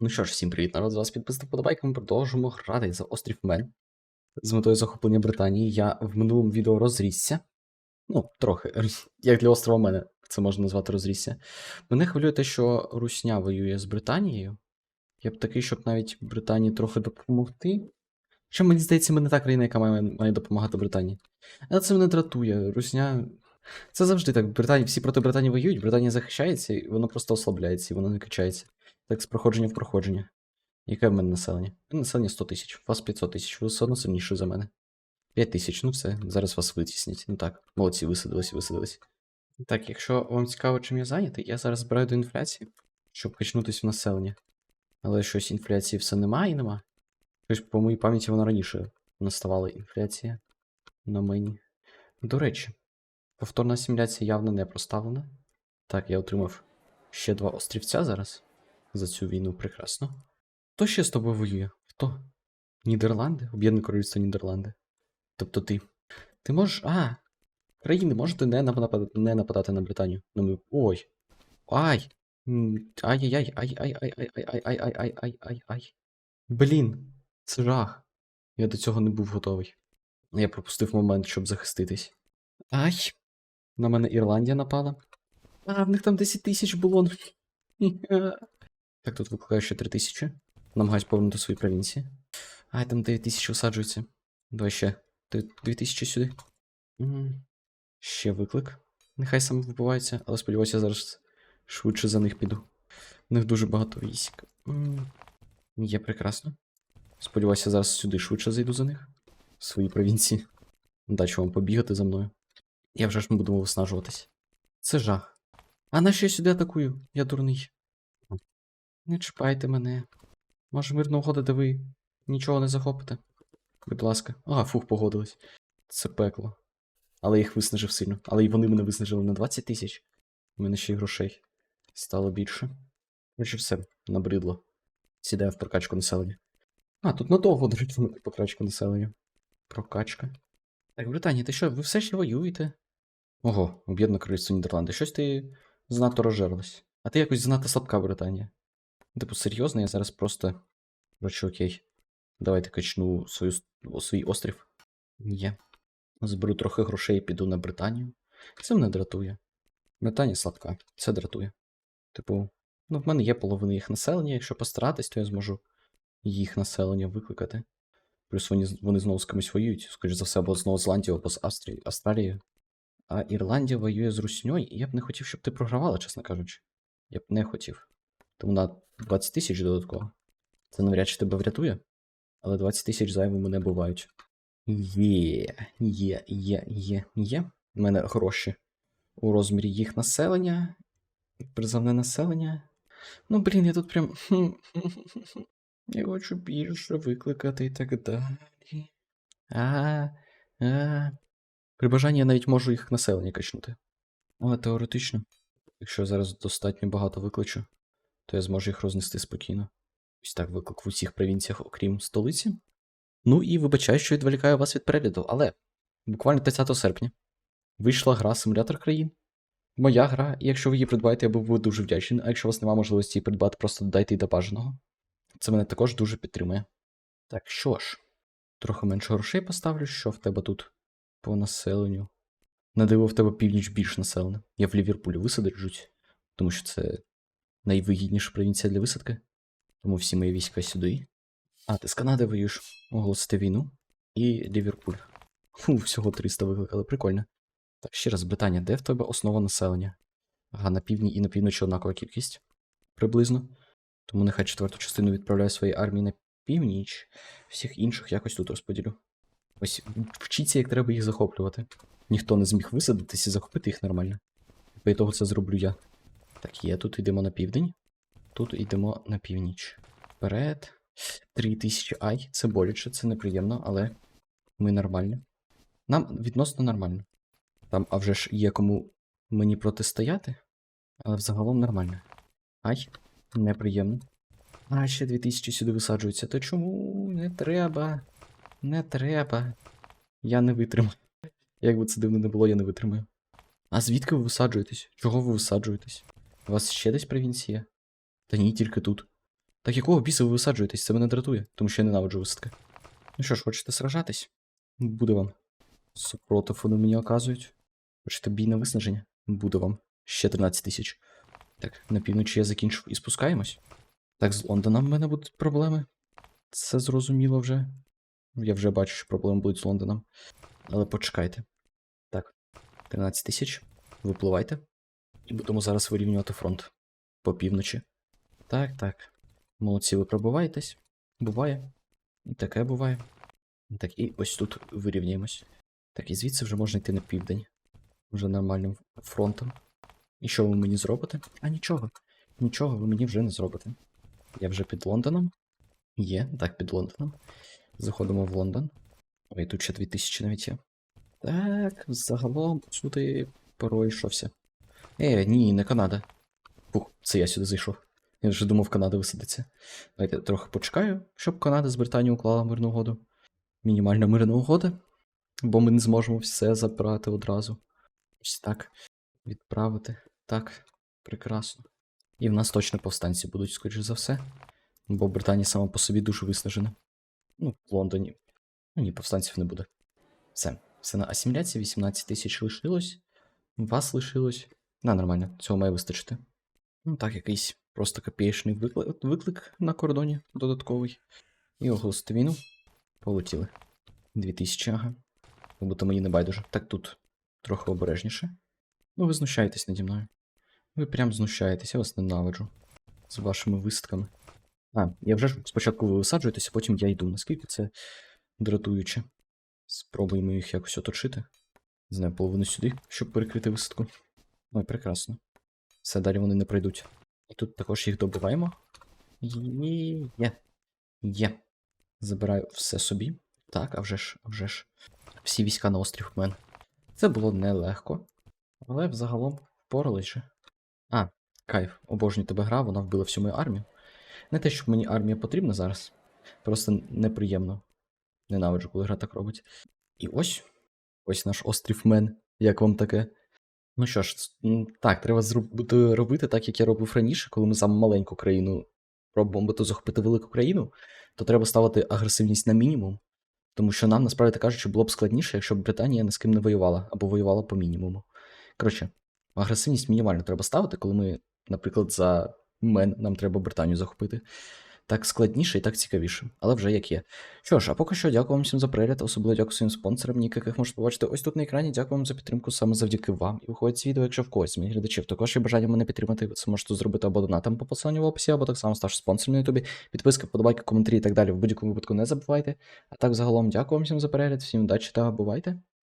Ну що ж, всім привіт, народ, з вас підписник подобайка, ми продовжуємо грати за острів Мен. З метою захоплення Британії я в минулому відео розрісся. Ну, трохи, як для острова Мене, це можна назвати розрісся. Мене хвилює те, що Русня воює з Британією. Я б такий, щоб навіть Британії трохи допомогти. Що мені здається, ми не та країна, яка має, має допомагати Британії. Але це мене дратує. Русня. Це завжди так. Британія, всі проти Британії воюють, Британія захищається, і вона просто ослабляється, і вона не качається. Так, з проходження в проходження. Яке в мене населення? У мене Населення 100 тисяч, у вас 500 тисяч, ви все одно сильніші за мене. 5 тисяч, ну все, зараз вас витіснять. Ну так, молодці, висадились, висадились. Так, якщо вам цікаво, чим я зайнятий, я зараз збираю до інфляції, щоб качнутись в населення. Але щось інфляції все нема і нема. Щось, по моїй пам'яті, вона раніше наставала інфляція на мені. До речі, повторна асиміляція явно не проставлена. Так, я отримав ще два острівця зараз за цю війну прекрасно. Хто ще з тобою воює? Хто? Нідерланди? Об'єднане Королівство Нідерланди. Тобто ти. Ти можеш. А! Країни можете не нападати, не нападати на Британію. Ну, ми... Ой. Ай! Ай-яй-яй, ай-ай-ай-ай-ай-ай-ай-ай-ай-ай. Блін, це жах. Я до цього не був готовий. Я пропустив момент, щоб захиститись. Ай! На мене Ірландія напала. А, в них там 10 тисяч було. Так, тут викликаю ще 3 тисячі. Намагаюсь повернути свої провінції. Ай, там 9 тисяч висаджується. Давай ще 2 тисячі сюди. М, Ще виклик. Нехай саме вбивається, але сподіваюся, зараз швидше за них піду. У них дуже багато військ. Є прекрасно. Сподіваюся, зараз сюди швидше зайду за них. В свої провінції. Дачу вам побігати за мною. Я вже ж ми будемо виснажуватись. Це жах. А на що я сюди атакую? Я дурний. Не чіпайте мене. Може, мирна угода, де ви нічого не захопите? Будь ласка. А, фух, погодились. Це пекло. Але їх виснажив сильно. Але і вони мене виснажили на 20 тисяч. У мене ще й грошей стало більше. Короче, все, набридло. Сідаю в прокачку населення. А, тут надовго дають вони прокачку населення. Прокачка. Так, Британія, ти що, ви все ще воюєте? Ого, об'єднане королівство Нідерланди. Щось ти занадто розжерлась. А ти якось занадто слабка, Британія. Типу, серйозно, я зараз просто. Короче, окей. Давайте качну свою, свій острів. Є. Зберу трохи грошей і піду на Британію. Це мене дратує. Британія слабка, це дратує. Типу, ну в мене є половина їх населення, якщо постаратись, то я зможу їх населення викликати. Плюс вони, вони знову з кимось воюють, скоріш за все, або з Новозеландією, або з Австрією, Австралією. А Ірландія воює з Русньою, і я б не хотів, щоб ти програвала, чесно кажучи. Я б не хотів. Тому на 20 тисяч додатково. Це навряд чи тебе врятує. Але 20 тисяч зайвими не бувають. Є, є, є, є, є. У мене гроші у розмірі їх населення. Призовне населення. Ну, блін, я тут прям. Я хочу більше викликати і так далі. А, а. При бажанні я навіть можу їх населення качнути. Але теоретично, якщо я зараз достатньо багато викличу, то я зможу їх рознести спокійно. Ось так виклик в усіх провінціях, окрім столиці. Ну і вибачаю, що відволікаю вас від перегляду, але буквально 30 серпня вийшла гра Симулятор країн. Моя гра, і якщо ви її придбаєте, я був дуже вдячний, а якщо у вас немає можливості її придбати, просто додайте її до бажаного. Це мене також дуже підтримує. Так що ж, трохи менше грошей поставлю, що в тебе тут по населенню. На диво в тебе північ більш населена. Я в Ліверпулі висаджусь, тому що це найвигідніша провінція для висадки. Тому всі мої війська сюди. А, ти з Канади воюєш оголосити війну. І Ліверпуль. Фу, всього 300 викликали, прикольно. Так, ще раз, Британія, де в тебе основа населення? Ага, на півдні і на півночі однакова кількість. Приблизно. Тому нехай четверту частину відправляю своїй армії на північ. Всіх інших якось тут розподілю. Ось вчіться, як треба їх захоплювати. Ніхто не зміг висадитись і захопити їх нормально. По того це зроблю я. Так, є, тут йдемо на південь. Тут йдемо на північ. Вперед. Три тисячі ай, це боляче, це неприємно, але ми нормально. Нам відносно нормально. Там, а вже ж є кому мені протистояти, але взагалом нормально. Ай, неприємно. А, ще 2000 сюди висаджуються. То чому не треба? Не треба. Я не витримаю. Як би це дивно не було, я не витримаю. А звідки ви висаджуєтесь? Чого ви висаджуєтесь? У вас ще десь провінція? Та ні, тільки тут. Так якого біса ви висаджуєтесь? Це мене дратує, тому що я ненавиджу висадки. Ну що ж, хочете сражатись? Буде вам. Супротив вони мені оказують. Хочете бій на виснаження? Буде вам. Ще 13 тисяч. Так, на півночі я закінчив і спускаємось. Так, з Лондоном в мене будуть проблеми. Це зрозуміло вже. Я вже бачу, що проблеми будуть з Лондоном. Але почекайте. Так, 13 тисяч. Випливайте. І будемо зараз вирівнювати фронт по півночі. Так, так. Молодці, ви пробуваєтесь. Буває. І таке буває. Так, і ось тут вирівняємось. Так, і звідси вже можна йти на південь. Вже нормальним фронтом. І що ви мені зробите? А нічого. Нічого ви мені вже не зробите. Я вже під Лондоном. Є, так, під Лондоном. Заходимо в Лондон. Ой, тут ще 2000 навіть є. Так, загалом сюди пройшовся. Е, ні, не Канада. Фух, це я сюди зайшов. Я вже думав, Канада висадиться. Давайте трохи почекаю, щоб Канада з Британією уклала мирну угоду. Мінімальна мирна угода. Бо ми не зможемо все забрати одразу. Ось так. Відправити. Так, прекрасно. І в нас точно повстанці будуть, скоріш за все. Бо Британія сама по собі дуже виснажена. Ну, в Лондоні. Ну ні, повстанців не буде. Все. Все на асиміляції, 18 тисяч лишилось. Вас лишилось. На, нормально, цього має вистачити. Ну так, якийсь просто копієчний виклик, виклик на кордоні додатковий. І оголосити війну. Полетіли. 2000, ага. Будто мені не байдуже. Так тут трохи обережніше. Ну, ви знущаєтесь наді мною. Ви прям знущаєтесь, я вас ненавиджу. З вашими висадками. А, я вже спочатку ви висаджуєтеся, потім я йду. Наскільки це дратуюче. Спробуємо їх якось оточити. Не знаю, половину сюди, щоб перекрити висадку. Ой, прекрасно. Все, далі вони не пройдуть. І тут також їх добиваємо. Є. Є. Забираю все собі. Так, а вже ж, а вже ж. Всі війська на острів в мене. Це було нелегко. Але взагалом впорались же. А, кайф, обожнюю тебе гра, вона вбила всю мою армію. Не те, щоб мені армія потрібна зараз. Просто неприємно. Ненавиджу, коли гра так робить. І ось. Ось наш острів Мен. Як вам таке? Ну що ж, так, треба зробити робити так, як я робив раніше, коли ми саме маленьку країну пробуємо захопити велику країну, то треба ставити агресивність на мінімум. Тому що нам, насправді кажучи, було б складніше, якщо б Британія ні з ким не воювала, або воювала по мінімуму. Коротше, агресивність мінімально треба ставити, коли ми, наприклад, за мен нам треба Британію захопити. Так складніше і так цікавіше, але вже як є. Що ж, а поки що дякую вам всім за перегляд, особливо дякую своїм спонсорам, яких можете побачити ось тут на екрані. Дякую вам за підтримку саме завдяки вам. І виходить це відео, якщо в когось моїх глядачів також є бажання мене підтримати, ви це можете зробити або донатом по посиланню в описі, або так само ставши спонсором на ютубі. Підписка, подобайки, коментарі і так далі. В будь-якому випадку не забувайте. А так загалом дякую вам всім за перегляд, всім удачі та бувайте!